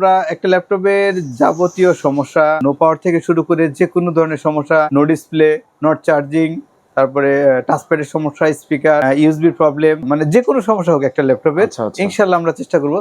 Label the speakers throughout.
Speaker 1: আমরা একটা ল্যাপটপের যাবতীয় সমস্যা নো পাওয়ার থেকে শুরু করে যে কোনো ধরনের সমস্যা নো ডিসপ্লে নট চার্জিং তারপরে টাচপ্যাডের সমস্যা স্পিকার ইউএসবি প্রবলেম মানে যে কোনো সমস্যা হোক একটা ল্যাপটপের
Speaker 2: আচ্ছা আচ্ছা।
Speaker 1: আমরা চেষ্টা করব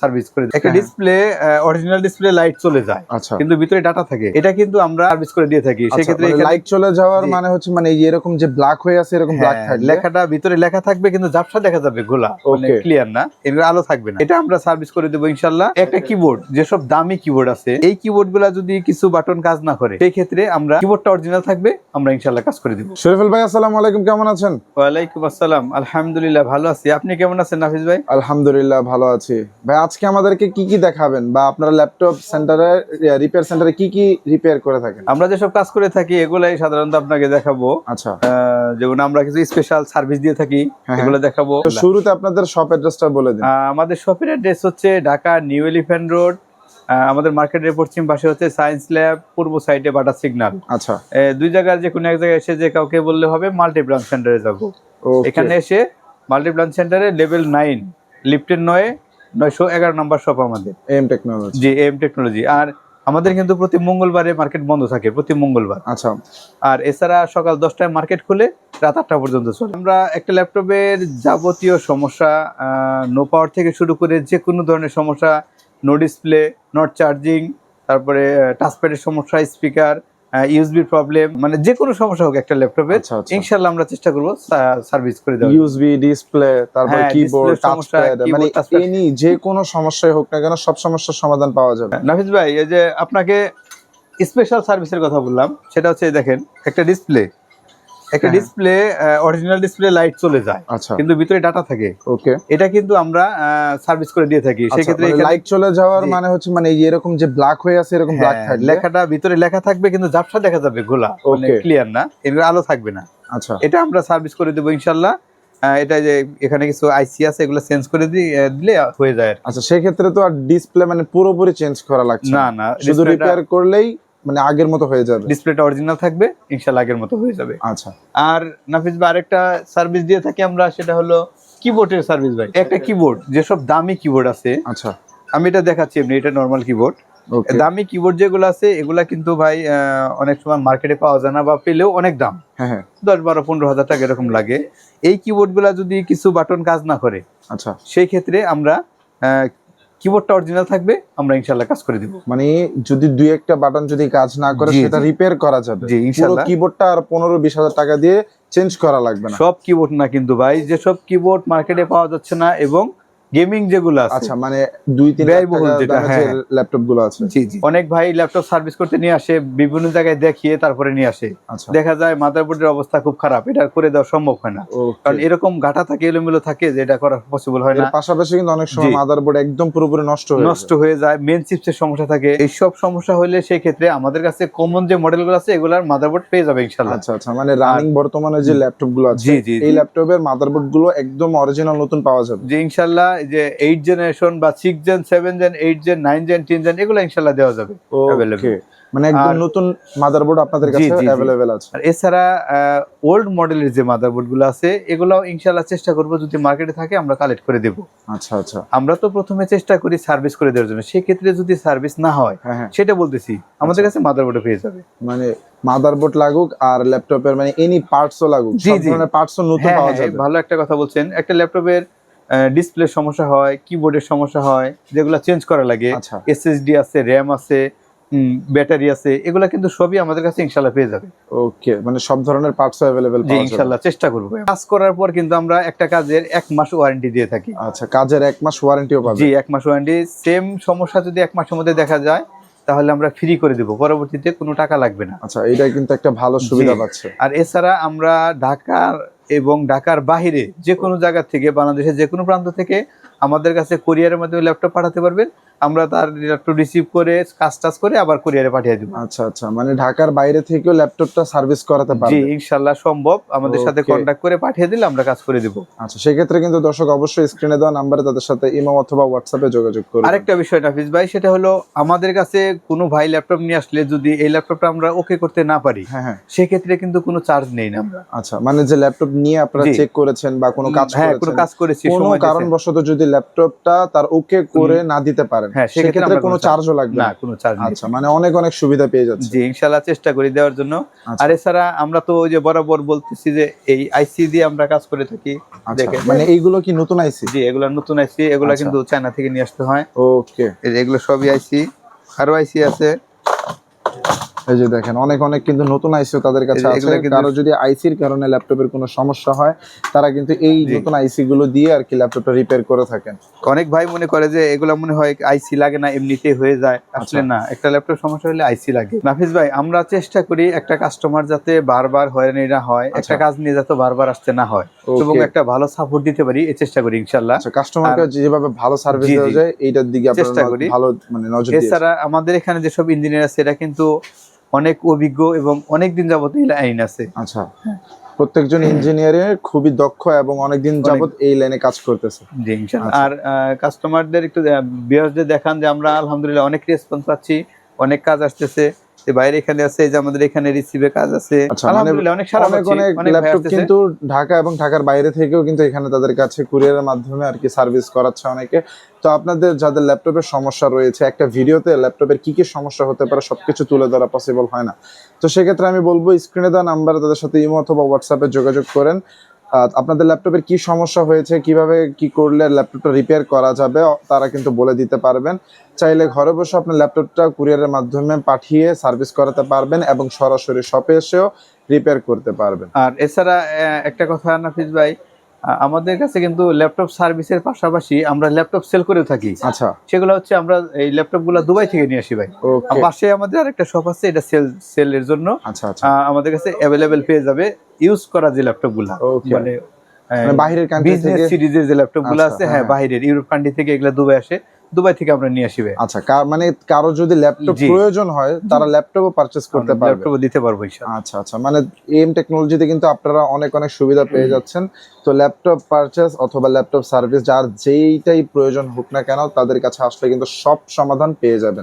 Speaker 1: সার্ভিস করে দিতে। একটা। ডিসপ্লে অরিজিনাল ডিসপ্লে লাইট চলে যায়
Speaker 2: আচ্ছা।
Speaker 1: কিন্তু ভিতরে ডাটা থাকে। এটা কিন্তু আমরা সার্ভিস করে দিয়ে থাকি। সেক্ষেত্রে এখানে-
Speaker 2: লাইট চলে যাওয়ার মানে হচ্ছে মানে এই এরকম যে ব্ল্যাক হয়ে আছে এরকম ব্ল্যাক থাকবে?
Speaker 1: লেখাটা ভিতরে লেখা থাকবে কিন্তু ঝাপসা দেখা যাবে গোলা মানে ক্লিয়ার না। এর আলো থাকবে না। এটা আমরা সার্ভিস করে দেবো ইনশাল্লাহ একটা কিবোর্ড যেসব দামি কিবোর্ড আছে এই কিবোর্ডগুলা যদি কিছু বাটন কাজ না করে সেই ক্ষেত্রে আমরা কিবোর্ডটা অরিজিনাল থাকবে আমরা ইনশাল্লাহ কাজ করে দিব।
Speaker 2: শরীফুল ভাই আসসালামু আলাইকুম কেমন আছেন?
Speaker 1: ওয়ালাইকুম আসসালাম। আলহামদুলিল্লাহ ভালো আছি। আপনি কেমন আছেন নাফিস ভাই?
Speaker 2: আলহামদুলিল্লাহ ভালো আছি। ভাই আজকে আমাদেরকে কি কি দেখাবেন বা আপনারা ল্যাপটপ সেন্টারে রিপেয়ার সেন্টারে কি কি রিপেয়ার করে থাকেন?
Speaker 1: আমরা যেসব কাজ করে থাকি এগুলাই সাধারণত আপনাকে দেখাবো।
Speaker 2: আচ্ছা।
Speaker 1: যেমন আমরা কিছু স্পেশাল সার্ভিস দিয়ে থাকি
Speaker 2: হ্যাঁ।
Speaker 1: এগুলো দেখাবো।
Speaker 2: শুরুতে আপনাদের শপ অ্যাড্রেসটা বলে দিন।
Speaker 1: আমাদের শপের অ্যাড্রেস হচ্ছে ঢাকা নিউ এলিফ্যান্ট রোড আমাদের মার্কেটের পশ্চিম পাশে হচ্ছে সায়েন্স ল্যাব পূর্ব সাইডে বাটা সিগন্যাল
Speaker 2: আচ্ছা।
Speaker 1: দুই জায়গার যে কোনো এক জায়গায় এসে যে কাউকে বললে হবে মাল্টি ব্রাঞ্চ সেন্টারে যাব। এখানে এসে মাল্টি ব্রাঞ্চ সেন্টারে লেভেল নাইন লিফটের নয় নয়শো এগারো নম্বর শপ আমাদের।
Speaker 2: M technology
Speaker 1: G M technology আর আমাদের কিন্তু প্রতি মঙ্গলবারে মার্কেট বন্ধ থাকে প্রতি মঙ্গলবার।
Speaker 2: আচ্ছা।
Speaker 1: আর এছাড়া সকাল দশটায় মার্কেট খুলে রাত আটটা পর্যন্ত চলে। আমরা একটা ল্যাপটপের যাবতীয় সমস্যা নো পাওয়ার থেকে শুরু করে যে কোনো ধরনের সমস্যা নো ডিসপ্লে নট চার্জিং তারপরে টাচপ্যাডের সমস্যা স্পিকার ইউএসবি প্রবলেম মানে যে কোনো সমস্যা হোক একটা ল্যাপটপের
Speaker 2: আচ্ছা আচ্ছা।
Speaker 1: ইনশাল্লাহ আমরা চেষ্টা করব সার্ভিস করে দেওয়ার
Speaker 2: ইউএসবি ডিসপ্লে তারপর
Speaker 1: হ্যাঁ,
Speaker 2: কিবোর্ড টাচপ্যাড মানে এনি যে কোনো সমস্যাই হোক না কেন সব সমস্যার সমাধান পাওয়া যাবে।
Speaker 1: নাফিস ভাই এই যে আপনাকে স্পেশাল সার্ভিসের কথা বললাম সেটা হচ্ছে দেখেন একটা ডিসপ্লে একটা। ডিসপ্লে অরিজিনাল ডিসপ্লে লাইট চলে যায়।
Speaker 2: আচ্ছা।
Speaker 1: কিন্তু ভিতরে ডাটা থাকে।
Speaker 2: ওকে
Speaker 1: এটা কিন্তু আমরা সার্ভিস করে দিয়ে থাকি। সেক্ষেত্রে এখানে-
Speaker 2: লাইট চলে যাওয়ার মানে হচ্ছে মানে এই এরকম যে ব্ল্যাক হয়ে আছে এরকম ব্ল্যাক থাকবে?
Speaker 1: লেখাটা ভিতরে লেখা থাকবে কিন্তু ঝাপসা দেখা যাবে গোলা। মানে ক্লিয়ার না। এর আলো থাকবে না।
Speaker 2: আচ্ছা।
Speaker 1: এটা আমরা সার্ভিস করে দেবো ইনশাল্লাহ। আহ, এটা যে এখানে কিছু আইসি আছে এগুলো চেঞ্জ করে দিলে হয়ে যায়।
Speaker 2: আচ্ছা সেই ক্ষেত্রে তো আর ডিসপ্লে মানে পুরোপুরি চেঞ্জ করা লাগছে
Speaker 1: না না?
Speaker 2: শুধু রিপেয়ার করলেই মানে আগের মতো হয়ে যাবে।
Speaker 1: ডিসপ্লেটা অরিজিনাল থাকবে ইনশাল্লাহ আগের মতো হয়ে যাবে।
Speaker 2: আচ্ছা।
Speaker 1: আর নাফিস ভাই আরেকটা সার্ভিস দিয়ে থাকি আমরা সেটা হলো কিবোর্ডের সার্ভিস ভাই। একটা কিবোর্ড যেসব দামি কিবোর্ড আছে
Speaker 2: আচ্ছা।
Speaker 1: আমি এটা দেখাচ্ছি এমনি এটা নর্মাল কিবোর্ড দামি কিবোর্ড যেগুলো আছে এগুলা কিন্তু ভাই অনেক সময় মার্কেটে পাওয়া যায় না বা পেলেও অনেক দাম।
Speaker 2: হ্যাঁ হ্যাঁ।
Speaker 1: দশ বারো পনেরো হাজার টাকা এরকম লাগে। এই কিবোর্ডগুলা যদি কিছু বাটন কাজ না করে
Speaker 2: আচ্ছা।
Speaker 1: সেই ক্ষেত্রে আমরা কিবোর্ডটা অরিজিনাল থাকবে আমরা ইনশাআল্লাহ কাজ করে দিব।
Speaker 2: মানে যদি দুই একটা বাটন যদি কাজ না করে সেটা রিপেয়ার করা যাবে।
Speaker 1: জি
Speaker 2: পুরো
Speaker 1: ইনশাল্লাহ
Speaker 2: কিবোর্ডটা আর পনেরো বিশ হাজার টাকা দিয়ে চেঞ্জ করা লাগবে না।
Speaker 1: সব কিবোর্ড না কিন্তু ভাই যে সব কিবোর্ড মার্কেটে পাওয়া যাচ্ছে না এবং গেমিং যেগুলো আছে
Speaker 2: আচ্ছা মানে দুই তিন
Speaker 1: ব্যয়বহুল যেটা, হ্যাঁ।
Speaker 2: ল্যাপটপগুলো আছে।
Speaker 1: জি জি। অনেক ভাই ল্যাপটপ সার্ভিস করতে নিয়ে আসে বিভিন্ন জায়গায় দেখিয়ে তারপরে নিয়ে আসে।
Speaker 2: আচ্ছা।
Speaker 1: দেখা যায় মাদারবোর্ডের অবস্থা খুব খারাপ এটা করে দেওয়া সম্ভব হয় না। কারণ এরকম গাটা থাকে এলোমেলো থাকে যে এটা করা পসিবল হয় না।
Speaker 2: পাশাপাশি কিন্তু অনেক সময় মাদারবোর্ড একদম পুরোপুরি নষ্ট হয়ে
Speaker 1: নষ্ট হয়ে যায় মেন চিপসের সমস্যা থাকে। এইসব সমস্যা হলে সেই ক্ষেত্রে আমাদের কাছে কমন যে মডেলগুলো আছে এগুলার মাদারবোর্ড পেয়ে যাবে ইনশাল্লাহ
Speaker 2: আচ্ছা আচ্ছা মানে রানিং বর্তমানে যে ল্যাপটপগুলো আছে
Speaker 1: জি, জি,
Speaker 2: এই ল্যাপটপের মাদারবোর্ডগুলো একদম অরিজিনাল নতুন পাওয়া যাবে।
Speaker 1: যে ইনশাল্লাহ এই যে এইট জেনারেশন বা six gen seven gen eight gen nine gen ten gen এগুলো ইনশাল্লাহ দেওয়া যাবে.
Speaker 2: মানে একদম নতুন মাদারবোর্ড আপনাদের কাছে। আছে।
Speaker 1: আর এছাড়া ওল্ড মডেলের যে মাদারবোর্ডগুলো আছে এগুলাও ইনশাল্লাহ চেষ্টা করব যদি মার্কেটে থাকে আমরা কালেক্ট করে দেবো।
Speaker 2: আচ্ছা আচ্ছা।
Speaker 1: আমরা তো প্রথমে চেষ্টা করি সার্ভিস করে দেওয়ার জন্য। সেক্ষেত্রে যদি সার্ভিস না হয়
Speaker 2: হ্যাঁ হ্যাঁ।
Speaker 1: সেটা বলতেছি আমাদের কাছে মাদারবোর্ডে পেয়ে যাবে।
Speaker 2: মানে মাদারবোর্ড লাগুক আর ল্যাপটপের মানে এনি পার্টসও লাগুক সব। ধরনের পার্টসও নতুন
Speaker 1: হ্যাঁ,
Speaker 2: পাওয়া যাবে।
Speaker 1: ভালো একটা কথা বলছেন। একটা ল্যাপটপের ডিসপ্লে সমস্যা হয় কিবোর্ডের সমস্যা হয় যেগুলো চেঞ্জ করা লাগে।
Speaker 2: আচ্ছা।
Speaker 1: এসএসডি আছে র্যাম আছে ব্যাটারি আছে এগুলা কিন্তু সবই আমাদের কাছে ইনশাল্লাহ পেয়ে যাবে।
Speaker 2: ওকে মানে সব ধরনের পার্টস অ্যাভেলেবেল
Speaker 1: জি ইনশাল্লাহ চেষ্টা করব। কাজ করার পর কিন্তু আমরা একটা কাজের এক মাস ওয়ারেন্টি দিয়ে থাকি।
Speaker 2: আচ্ছা কাজের এক মাস ওয়ারেন্টিও পাবে
Speaker 1: জি এক মাস ওয়ারেন্টি সেম সমস্যা যদি এক মাসের মধ্যে দেখা যায় তাহলে আমরা ফ্রি করে দেবো। পরবর্তীতে কোনো টাকা লাগবে না।
Speaker 2: আচ্ছা এটা কিন্তু একটা ভালো সুবিধা পাচ্ছে।
Speaker 1: আর এছাড়া আমরা ঢাকার এবং ঢাকার বাহিরে যে কোনো জায়গা থেকে বাংলাদেশের যে কোনো প্রান্ত থেকে আমাদের কাছে কোরিয়ারের মাধ্যমে ল্যাপটপ পাঠাতে পারবেন। আমরা তার ল্যাপটপ রিসিভ করে কাজ টাজ করে আবার কোরিয়ারে পাঠিয়ে দেবো।
Speaker 2: আচ্ছা আচ্ছা। মানে ঢাকার বাইরে থেকেও ল্যাপটপটা সার্ভিস করাতে
Speaker 1: জি
Speaker 2: পারবে
Speaker 1: ইনশাল্লাহ সম্ভব। আমাদের সাথে. কন্ট্যাক্ট করে পাঠিয়ে দিলে আমরা কাজ করে দিব।
Speaker 2: আচ্ছা সেক্ষেত্রে কিন্তু দর্শক অবশ্যই স্ক্রিনে দেওয়া নাম্বারে তাদের সাথে ইমো অথবা হোয়াটসঅ্যাপে যোগাযোগ করুন।
Speaker 1: আরেকটা বিষয় নাফিস ভাই সেটা হলো আমাদের কাছে কোনো ভাই ল্যাপটপ নিয়ে আসলে যদি এই ল্যাপটপটা আমরা ওকে করতে না পারি
Speaker 2: হ্যাঁ হ্যাঁ।
Speaker 1: সেক্ষেত্রে কিন্তু কোনো চার্জ নেই না
Speaker 2: আচ্ছা মানে যে ল্যাপটপ নিয়ে আপনারা চেক করেছেন বা কোনো কাজ
Speaker 1: হ্যাঁ কোনো
Speaker 2: করেছেন
Speaker 1: কাজ করেছি
Speaker 2: কোনো কারণবশত যদি ল্যাপটপটা তার ওকে করে না দিতে পারেন।
Speaker 1: হ্যাঁ, সেক্ষেত্রে
Speaker 2: কোনো চার্জও লাগবে
Speaker 1: না। কোনো চার্জ
Speaker 2: আচ্ছা মানে অনেক অনেক সুবিধা পেয়ে যাচ্ছে।
Speaker 1: জি ইনশাল্লাহ চেষ্টা করি দেওয়ার জন্য।
Speaker 2: আচ্ছা।
Speaker 1: আর এছাড়া আমরা তো ওই যে বরাবর বলতেছি যে এই আইসি দিয়ে আমরা কাজ করে থাকি।
Speaker 2: আচ্ছা,
Speaker 1: দেখেন।
Speaker 2: মানে এইগুলো কি নতুন আইসি
Speaker 1: জি এগুলা নতুন আইসি এগুলা
Speaker 2: আচ্ছা।
Speaker 1: কিন্তু চায়না থেকে নিয়ে আসতে হয়।
Speaker 2: ওকে।
Speaker 1: এই যে এগুলো সবই আইসি আরও আইসি আছে।
Speaker 2: এই যে দেখেন অনেক অনেক কিন্তু নতুন আইসিও তাদের কাছে আছে কারও যদি আইসির কারণে ল্যাপটপের কোনো সমস্যা হয় তারা কিন্তু এই। নতুন আইসি গুলো দিয়ে আর কি ল্যাপটপটা রিপেয়ার করে থাকেন
Speaker 1: অনেক ভাই মনে করে যে এগুলা মনে হয় আইসি লাগে না এমনিতেই হয়ে যায় আসলে
Speaker 2: আচ্ছা।
Speaker 1: না একটা ল্যাপটপ সমস্যা হলে আইসি লাগে নাফিস ভাই আমরা চেষ্টা করি একটা কাস্টমার যাতে বারবার হয়রানি না হয় একটা
Speaker 2: আচ্ছা।
Speaker 1: কাজ নিয়ে যাতে বারবার আসতে না হয়. এবং একটা ভালো সাপোর্ট দিতে পারি এই চেষ্টা করি ইনশাল্লাহ
Speaker 2: আচ্ছা কাস্টমারকে যেভাবে ভালো সার্ভিস দেওয়া যায় এইটার দিকে
Speaker 1: চেষ্টা
Speaker 2: আপনারা
Speaker 1: করি।
Speaker 2: ভালো মানে নজর দিয়েছেন
Speaker 1: এছাড়া আমাদের এখানে যেসব ইঞ্জিনিয়ার আছে এরা কিন্তু অনেক অভিজ্ঞ এবং অনেক দিন যাবত এই লাইন আছে।
Speaker 2: আচ্ছা প্রত্যেকজন ইঞ্জিনিয়ারে খুবই দক্ষ এবং অনেকদিন যাবত এই লাইনে কাজ করতেছে।
Speaker 1: জি
Speaker 2: আচ্ছা।
Speaker 1: আর কাস্টমারদের একটু বিয়ার্সদের দেখান যে আমরা আলহামদুলিল্লাহ অনেক রেসপন্স পাচ্ছি অনেক কাজ আসতেছে। বাইরে এখানে আছে যে আমাদের এখানে রিসিভে কাজ আছে।
Speaker 2: আচ্ছা, মানে
Speaker 1: আলহামদুলিল্লাহ অনেক সারা
Speaker 2: অনেক অনেক ল্যাপটপ কিন্তু ঢাকা এবং ঢাকার বাইরে থেকেও কিন্তু এখানে তাদের কাছে কুরিয়ারের মাধ্যমে আর কি সার্ভিস করাচ্ছে অনেকে। তো আপনাদের যাদের ল্যাপটপের সমস্যা রয়েছে একটা ভিডিওতে ল্যাপটপের কি কি সমস্যা হতে পারে সবকিছু তুলে ধরা পসিবল হয় না। তো সেক্ষেত্রে আমি বলব স্ক্রিনে দেওয়া নাম্বারে তাদের সাথে ইমো অথবা হোয়াটসঅ্যাপে যোগাযোগ করেন। আপনাদের ল্যাপটপের কি সমস্যা হয়েছে, কীভাবে কি করলে ল্যাপটপটা রিপেয়ার করা যাবে, তারা কিন্তু বলে দিতে পারবেন। চাইলে ঘরে বসে আপনার ল্যাপটপটা কুরিয়ারের মাধ্যমে পাঠিয়ে সার্ভিস করাতে পারবেন এবং সরাসরি শপে এসেও রিপেয়ার করতে পারবেন।
Speaker 1: আর এছাড়া একটা কথা নাফিজ ভাই আমাদের কাছে কিন্তু ল্যাপটপ সার্ভিসের পাশাপাশি আমরা ল্যাপটপ সেল করে থাকি।
Speaker 2: আচ্ছা।
Speaker 1: সেগুলো হচ্ছে আমরা এই ল্যাপটপগুলা দুবাই থেকে নিয়ে আসি ভাই। পাশে আমাদের আরেকটা শপ আছে এটা সেল সেলের জন্য।
Speaker 2: আচ্ছা আচ্ছা।
Speaker 1: আমাদের কাছে অ্যাভেলেবেল পেয়ে যাবে ইউজ করা যে
Speaker 2: ল্যাপটপগুলা
Speaker 1: মানে
Speaker 2: বাইরের কান্ট্রি থেকে
Speaker 1: সিরিজের যে ল্যাপটপগুলো
Speaker 2: আচ্ছা,
Speaker 1: আছে হ্যাঁ
Speaker 2: হ্যাঁ।
Speaker 1: বাইরের ইউরোপ কান্ট্রি থেকে এগুলা দুবাই আসে। দুবাই থেকে আমরা নিয়ে আসবে।
Speaker 2: আচ্ছা মানে কারও যদি ল্যাপটপ প্রয়োজন হয় তারা ল্যাপটপও পারচেজ করতে পারবে।
Speaker 1: ল্যাপটপ দিতে পারব
Speaker 2: আচ্ছা আচ্ছা মানে এম টেকনোলজিতে কিন্তু আপনারা অনেক অনেক সুবিধা পেয়ে যাচ্ছেন। তো ল্যাপটপ পারচেজ অথবা ল্যাপটপ সার্ভিস যার যেইটাই প্রয়োজন হোক না কেন তাদের কাছে আসলে কিন্তু সব সমাধান পেয়ে যাবেন।